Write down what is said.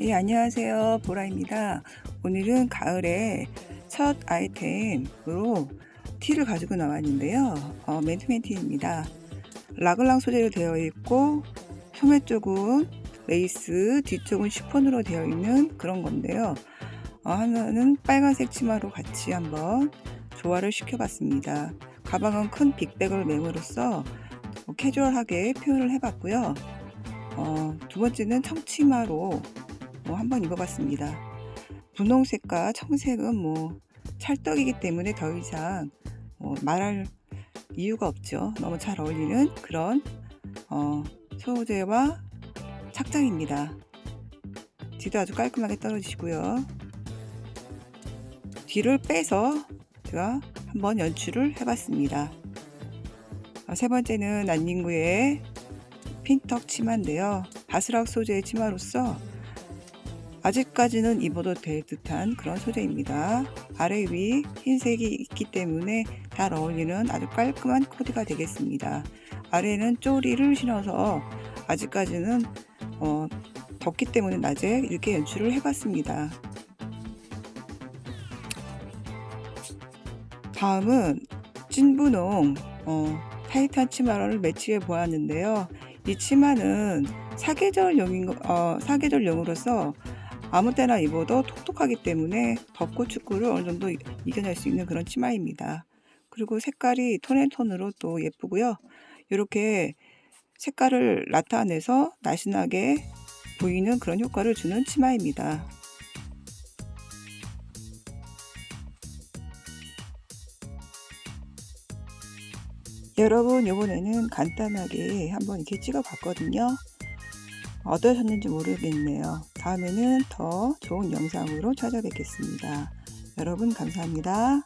예, 안녕하세요. 보라입니다. 오늘은 가을에 첫 아이템으로 티를 가지고 나왔는데요. 어, 맨투맨 티입니다. 라글랑 소재로 되어 있고 소매 쪽은 레이스, 뒤쪽은 시폰으로 되어 있는 그런 건데요. 어, 하나는 빨간색 치마로 같이 한번 조화를 시켜봤습니다. 가방은 큰 빅백을 맴으로써 뭐 캐주얼하게 표현을 해봤고요. 어, 두 번째는 청치마로 뭐 한번 입어봤습니다. 분홍색과 청색은 뭐 찰떡이기 때문에 더 이상 뭐 말할 이유가 없죠. 너무 잘 어울리는 그런 어, 소재와 착장입니다. 뒤도 아주 깔끔하게 떨어지시고요. 뒤를 빼서 제가 한번 연출을 해봤습니다. 어, 세 번째는 난닝구의 핀턱 치마인데요. 바스락 소재의 치마로서 아직까지는 입어도 될 듯한 그런 소재입니다. 아래 위 흰색이 있기 때문에 잘 어울리는 아주 깔끔한 코디가 되겠습니다. 아래는 쪼리를 신어서 아직까지는 어, 덥기 때문에 낮에 이렇게 연출을 해봤습니다. 다음은 찐분홍 어, 타이트한 치마를 매치해 보았는데요. 이 치마는 사계절용인 거- 어, 사계절용으로서 아무 때나 입어도 톡톡하기 때문에 덥고 춥고를 어느 정도 이- 이겨낼 수 있는 그런 치마입니다. 그리고 색깔이 톤앤톤으로 또 예쁘고요. 이렇게 색깔을 나타내서 날씬하게 보이는 그런 효과를 주는 치마입니다. 여러분 이번에는 간단하게 한번 이렇게 찍어 봤거든요. 어떠셨는지 모르겠네요. 다음에는 더 좋은 영상으로 찾아뵙겠습니다. 여러분 감사합니다.